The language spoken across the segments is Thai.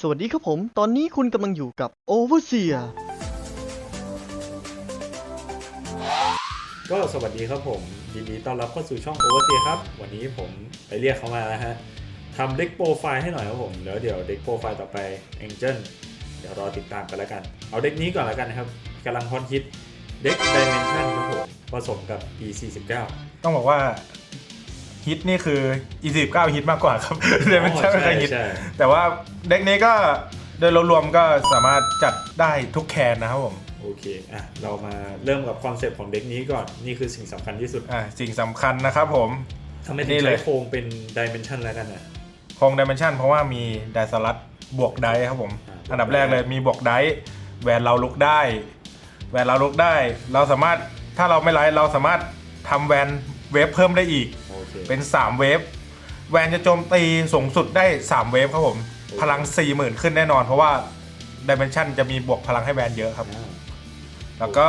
สวัสดีครับผม ตอนนี้คุณกำลังอยู่กับ Overseer ก็สวัสดีครับผม ยินดีต้อนรับเข้าสู่ช่อง Overseer ครับ วันนี้ผมไปเรียกเขามาแล้วฮะทำเด็กโปรไฟล์ให้หน่อยครับผมเดี๋ยวเดี๋ยวเด็กโปรไฟล์ต่อไป Angel เดี๋ยวรอติดตามกันแล้วกัน เอาเด็กนี้ก่อนแล้วกันนะครับกำลังฮอตฮิตเด็ก Dimension ครับผมผสมกับ E49 ต้องบอกว่า ฮิตนี่คือ E19 ฮิตมากกว่าครับเดยไม่ใช่ไม่ค่อยฮิตใช่ แต่ว่าเด็กนี้ก็โดยรวมๆก็สามารถจัดได้ทุกแคนนะครับผม โอเคอะเรามาเริ่มกับคอนเซปต์ของเด็กนี้ก่อน นี่คือสิ่งสำคัญที่สุดอ่าสิ่งสำคัญนะครับผม ทำไมนี่ถึงเลใช้ยโครงเป็น Dimension แล้วกันอะ คงดิเมนชันเพราะว่ามีไดสลัดบวกไดครับผม อ่า อันดับแรกเลยมีบวกไดแวนเราลุกได้แวนเราลุกได้ เราสามารถถ้าเราไม่ไลฟ์เราสามารถทำแวนเวฟเพิ่มได้อีกโอ เค เป็น 3 เวฟแวนจะโจมตีสูงสุดได้ 3 เวฟครับผม พลัง 40,000 ขึ้นแน่นอน เพราะว่าดิเมนชันจะมีบวกพลังให้แวนเยอะครับอ่าแล้วก็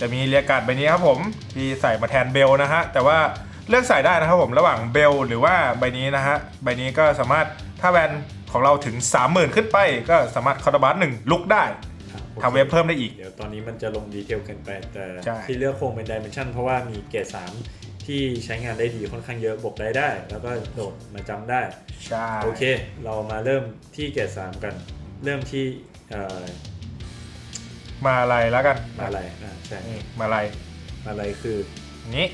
จะมีเรียกการ์ดใบนี้ครับผมที่ใส่มาแทนเบลนะฮะ แต่ว่าเลือกใส่ได้นะครับผมระหว่างเบลหรือว่าใบนี้นะฮะใบนี้ก็สามารถถ้าแวนของเราถึง 30,000 ขึ้นไป ก็สามารถคอร์บัสหนึ่งลุกได้อะโอคทำเวฟเพิ่มได้อีก เดี๋ยวตอนนี้มันจะลงดีเทลเกินไปแต่ใช่ที่เลือกโครงเป็น Dimension เพราะว่ามีเกรด3 ที่ใช้งานได้ดีค่อนข้างเยอะบวกได้ได้ แล้วก็โดดมาจำได้ ใช่โอเค เรามาเริ่มที่เกรด3กัน เริ่มที่เอ่อมาอะไรแล้วกันมาอะไรอ่าใช่นี่มาอะไรมาอะไรคือนี้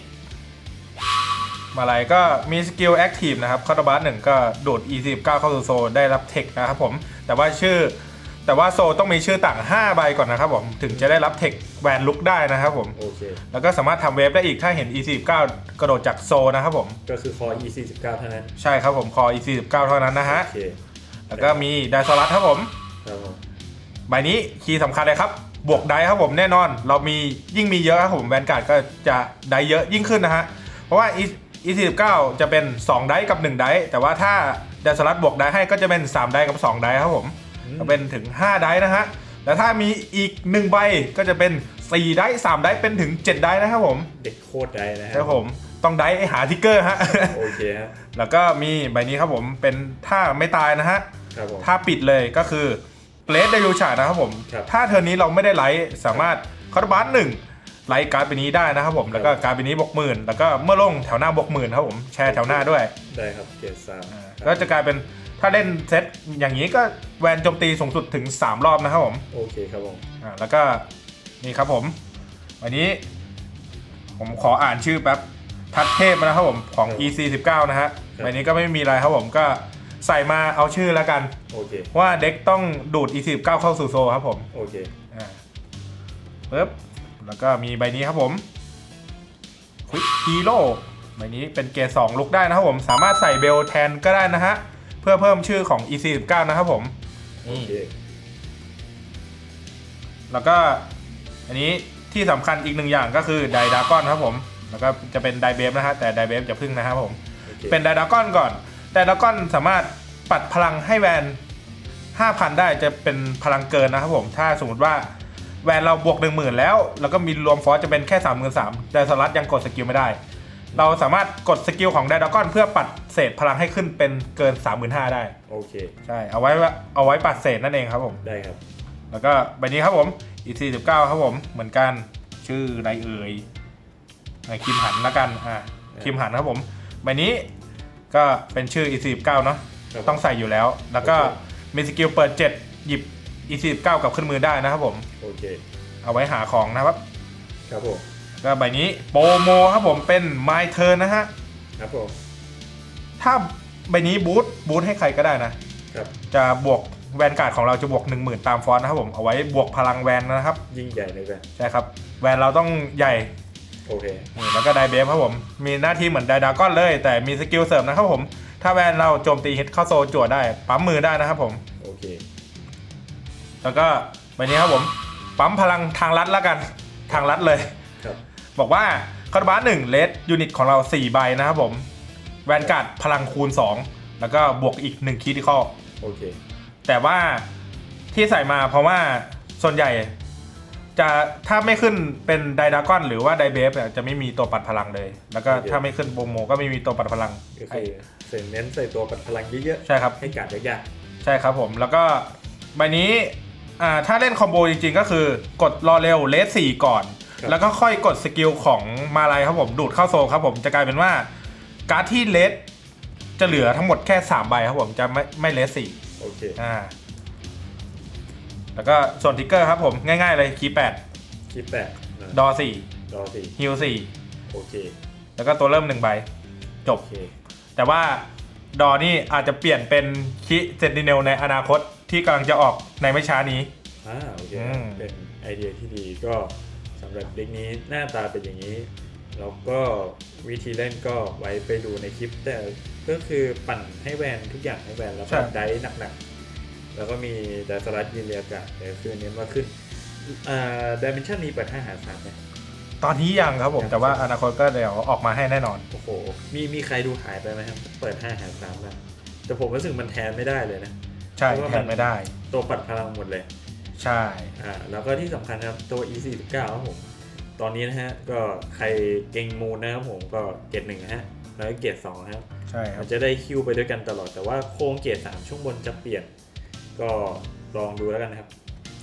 มาอะไรก็มีสกิลแอคทีฟนะครับคอร์บัสหนึ่งก็ดูด E19 เข้าสู่โซได้รับเทคนะครับผม แต่ว่าชื่อ แต่ว่าโซต้องมีชื่อต่าง 5 ใบก่อนนะครับผมถึงจะได้รับเทคแวนลุกได้นะครับผม โอเค แล้วก็สามารถทำเวฟได้อีกถ้าเห็น E49 กระโดดจากโซนะครับผม ก็คือคอ E49 เท่านั้นใช่ครับผมคอ E49 เท่านั้นนะฮะ โอเคแล้วก็มีไดซอรัสครับผม ครับผมใบนี้คีย์สำคัญเลยครับ บวกไดครับผมแน่นอน เรามียิ่งมีเยอะครับผมแวนการ์ดก็จะไดเยอะยิ่งขึ้นนะฮะ เพราะว่า E E49 จะเป็น 2 ไดกับ 1 ไดแต่ว่าถ้าไดสลัดบวกไดให้ก็จะเป็น 3 ไดกับ 2 ไดครับผม ก็เป็นถึง 5 ไดนะฮะ แล้วถ้ามีอีก 1 ใบก็จะเป็น4ได3ไดเป็นถึง 7 ไดนะครับผม เด็กโคตรได้นะฮะครับผมต้องไดให้หาทิกเกอร์ฮะ โอเคฮะแล้วก็มีใบนี้ครับผมเป็นถ้าไม่ตายนะฮะ ครับผม ถ้าปิดเลยก็คือเ e สไดยูชานะครับผม ครับถ้าเทอร์นนี้เราไม่ได้ไลท์สามารถคอร์บัสหนึ่งไลท์การ์ดใบนี้ได้นะครับผม แล้วก็การ์ดใบนี้บวกหมื่นแล้วก็เมื่อลงแถวหน้าบวกหมื่นครับผม แชร์แถวหน้าด้วยได้ครับเกรดสามก็จะกลายเป็น ถ้าเล่นเซตอย่างนี้ก็แวนโจมตีสูงสุดถึง 3 รอบนะครับผมโอเคครับผมอ่าแล้วก็นี่ครับผม วันนี้ ผมขออ่านชื่อแป๊บทัดเทพนะครับผมของ EC 19นะฮะใบนี้ก็ไม่มีอะไรครับผมก็ใส่มาเอาชื่อแล้วกันโอเคว่าเด็กต้องดูด E19 เข้าสู่โซลครับผมโอเคอ่าปึ๊บแล้วก็มีใบนี้ครับผมควิกฮีโร่ใบนี้เป็นเกรด2ลุกได้นะครับผมสามารถใส่เบลแทนก็ได้นะฮะเพื่อเพิ่มชื่อของ E19 นะครับผม โอเคแล้วก็อันนี้ที่สำคัญอีกหนึ่งอย่างก็คือไดดากอนครับผม แล้วก็จะเป็นไดเบฟนะฮะแต่ไดเบฟจะพึ่งนะครับผม โอเคเป็นไดดากอนก่อนไดดากอนสามารถปัดพลังให้แวน5,000 ได้จะเป็นพลังเกินนะครับผม ถ้าสมมติว่าแวนเราบวก 10,000 แล้ว แล้วก็มีรวมฟอสจะเป็นแค่ 33,000ไดสลัดยังกดสกิลไม่ได้ เราสามารถกดสกิลของไดดากอนเพื่อปัดเศษพลังให้ขึ้นเป็นเกิน 35,000 ได้ โอเค ใช่ เอาไว้เอาไว้ปัดเศษนั่นเองครับผม ได้ครับ แล้วก็ใบนี้ครับผม e 4 9ครับผม เหมือนกันชื่ออะไรเอ่ยอะคิมหันแล้วกัน อ่าคิมหันครับผม ใบนี้ก็เป็นชื่อ e 4 9เนาะครับต้องใส่อยู่แล้ว แล้วก็โอเคมีสกิลเปิด 7 หยิบ e 4 9กลับขึ้นมือได้นะครับผม โอเค เอาไว้หาของนะครับ ครับผม ก็ใบนี้โปรโมครับผมเป็น my turn นะฮะ ครับผม ถ้าใบนี้บูทบูทให้ใครก็ได้นะ ครับ จะบวกแวนการ์ดของเราจะบวก 10,000 ตามฟอนต์นะครับผม เอาไว้บวกพลังแวนนะครับ ยิ่งใหญ่เลยกันใช่ครับ แวนเราต้องใหญ่ โอเคนี่แล้วก็ไดเบฟครับผม มีหน้าที่เหมือนไดดากอนเลย แต่มีสกิลเสริมนะครับผม ถ้าแวนเราโจมตีฮิตเข้าโซจั่วได้ ปั๊มมือได้นะครับผม โอเค แล้วก็ใบนี้ครับผม ปั๊มพลังทางลัดแล้วกัน ทางลัดเลยครั บบอกว่าคาร์บานหนึ่งเลสยูนิตของเรา 4 ใบนะครับผม แวนการ์ดพลังคูณ 2 แล้วก็บวกอีก1คีย์ที่ข้อโอเค แต่ว่าที่ใส่มาเพราะว่าส่วนใหญ่ จะถ้าไม่ขึ้นเป็นไดดากอน หรือว่าไดเบฟเนี่ยจะไม่มีตัวปัดพลังเลย แล้วก็โอเค ถ้าไม่ขึ้นโบโมก็ไม่มีตัวปัดพลังก็คือเสร็จเน้นใส่ตัวปัดพลังเยอะใช่ครับ ๆให้การดยากใช่ครับผมแล้วก็ใบนี้อ่าถ้าเล่นคอมโบจริงๆ ก็คือกดรอเร็วเลสสี่ก่อนครับ แล้วก็ค่อยกดสกิลของมาลายครับผมดูดเข้าโซลครับผมจะกลายเป็นว่าการ์ดที่เลสจะเหลือทั้งหมดแค่3ใบครับผมจะไม่ไม่เลสสี่โอเคอ่าแล้วก็ส่วนทิกเกอร์ครับผมง่ายๆเลยคีย์แปดคลิปแปดนะดอสี่รอสี่ฮิลสี่โอเคแล้วก็ตัวเริ่มหนึ่งใบจบโอเคแต่ว่าดอนี่อาจจะเปลี่ยนเป็นคิเซนติเนลในอนาคตที่กำลังจะออกในไม่ช้านี้อ่าโอเคอืมเป็นไอเดียที่ดีก็ สำหรับเด็กนี้หน้าตาเป็นอย่างนี้ แล้วก็วิธีเล่นก็ไว้ไปดูในคลิป แต่ก็คือปั่นให้แวนทุกอย่างให้แวนแล้วก็ได้หนักๆ แล้วก็มีดาสลัดยินเรียกะแต่คือเน้นว่าขึ้นอ่าดิเมนชันนี้เปิด5หา3ไหม ตอนนี้ยังครับผม แต่ว่าอนาคตก็เดี๋ยวออกมาให้แน่นอน โอ้โห มีมีใครดูหายไปไหมครับ เปิด5หา3นะแต่ผมรู้สึกมันแทนไม่ได้เลยนะ ใช่เพราะว่าแทนไม่ได้ ตัวปัดพลังหมดเลย ใช่อ่าแล้วก็ที่สำคัญครับตัว e 4 9ครับผม ตอนนี้นะฮะ ก็ใครเก่งมูนนะครับผมก็เกรดหนึ่งนะฮะ แล้วก็เกรดสองนะครับใช่ครัมับนจะได้คิวไปด้วยกันตลอดแต่ว่าโครงเกรดสามช่วงบนจะเปลี่ยน ก็ลองดูแล้วกันนะครับ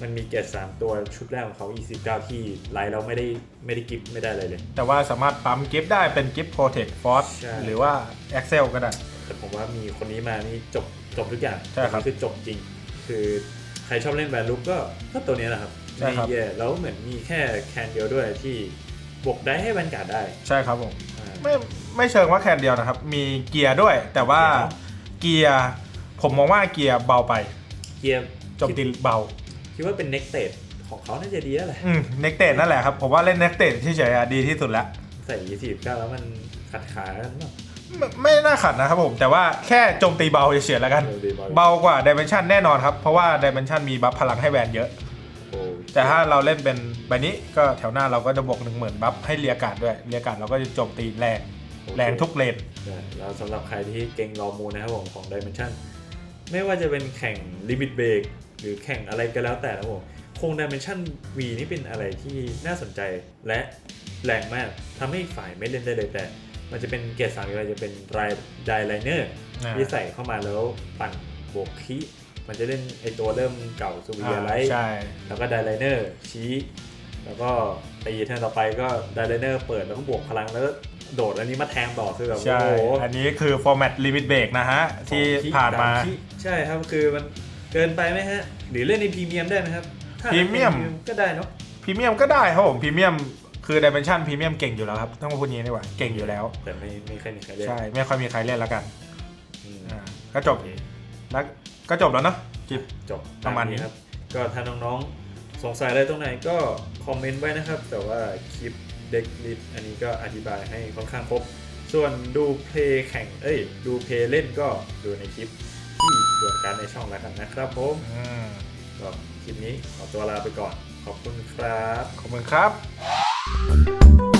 มันมีเกรดสามตัวชุดแรกของเขา e 4 9ที่ไลน์เราไม่ได้ไม่ได้กิฟต์ไม่ได้เลยเลย แต่ว่าสามารถปั๊มกิฟต์ได้เป็นกิฟต์โปรเทคฟอร์ใช่ หรือว่า Excel ก็ได้ แต่ผมว่ามีคนนี้มานี่จบจบทุกอย่างใช่ครับคือจบจริง คือ ใครชอบเล่นแวนลุกก็ก็ตัวนี้แหละครับใช่ครับ ไม่แย่แล้วเหมือนมีแค่แคนเดียวด้วยที่บวกได้ให้แวนการ์ดได้ใช่ครับผม อ่า ไม่ไม่เชิงว่าแคนเดียวนะครับ มีเกียร์ด้วย แต่ว่าเกียร์ผมมองว่าเกียร์เบาไปเกียร์โจมตีเบา คิดว่าเป็นเน็กเตดของเขาน่าจะดีแล้วแหละ อืมเน็กเตดนั่นแหละครับ ผมว่าเล่นเน็กเตดที่เฉยๆอะดีที่สุดแล้ว ใส่ยี่สิบเก้าแล้วมันขัดขากันเนอะ ไม่ไม่น่าขัดนะครับผม แต่ว่าแค่โจมตีเบาเฉยๆแล้วกันเออดีมากเบากว่าดิเมนชันแน่นอนครับ เพราะว่าดิเมนชันมีบัฟพลังให้แวนเยอะโอ้แต่ถ้าเราเล่นเป็นใบนี้ก็แถวหน้าเราก็จะบวกหนึ่งหมื่นบัฟให้เรียกการ์ดด้วยเรียกการ์ดเราก็จะโจมตีแรงแรงทุกเลนใช่แล้วสำหรับใครที่เก่งรอมูนะครับผมของ Dimension ไม่ว่าจะเป็นแข่ง Limit Break หรือแข่งอะไรก็แล้วแต่นะครับผมโครง Dimension V นี่เป็นอะไรที่น่าสนใจและแรงมากทำให้อีกฝ่ายไม่เล่นได้เลยแต่ มันจะเป็นเกรดสามอะไรจะเป็นไดไดไลเนอร์อ่าที่ใส่เข้ามาแล้วปั่นบวกคีมันจะเล่นไอตัวเริ่มเก่าซูเวียไลท์ใช่แล้วก็ไดไลเนอร์ชี้ แล้วก็ตีเทิร์นต่อไปก็ไดไลเนอร์เปิดแล้วก็บวกพลังแล้วก็โดดอันนี้มาแทงต่อคือแบบใช่โอ้โหอันนี้คือ format limit break นะฮะ ที่สองคิผ่านมาสคิใช่ครับคือมันเกินไปไหมฮะ หรือเล่นในพรีเมียมได้ไหมครับถ้าพรีเมียมก็ได้เนาะพรีเมียมก็ได้ครับผมพรีเมียม คือดิเมนชันพรีเมียมเก่งอยู่แล้วครับต้องมาพูดอย่างนี้ดีกว่าเก่งอยู่แล้ว แต่ไม่ไม่ค่อยมีใครเล่นใช่ไม่ค่อยมีใครเล่นแล้วกันอืมอ่าก็จบโอเคแล้วก็จบแล้วเนาะจิบ จบประมาณนี้ครับ ก็ถ้าน้องๆสงสัยอะไรตรงไหนก็คอมเมนต์ไว้นะครับ แต่ว่าคลิปเด็กลิสอันนี้ก็อธิบายให้ค่อนข้างครบ ส่วนดูเพลย์แข่งเอ้ยดูเพลย์เล่นก็ดูในคลิปที่ด่วนการในช่องแล้วกันนะครับผมอืมก็คลิปนี้ขอตัวลาไปก่อนขอบคุณครับ ขอบคุณครับ thank you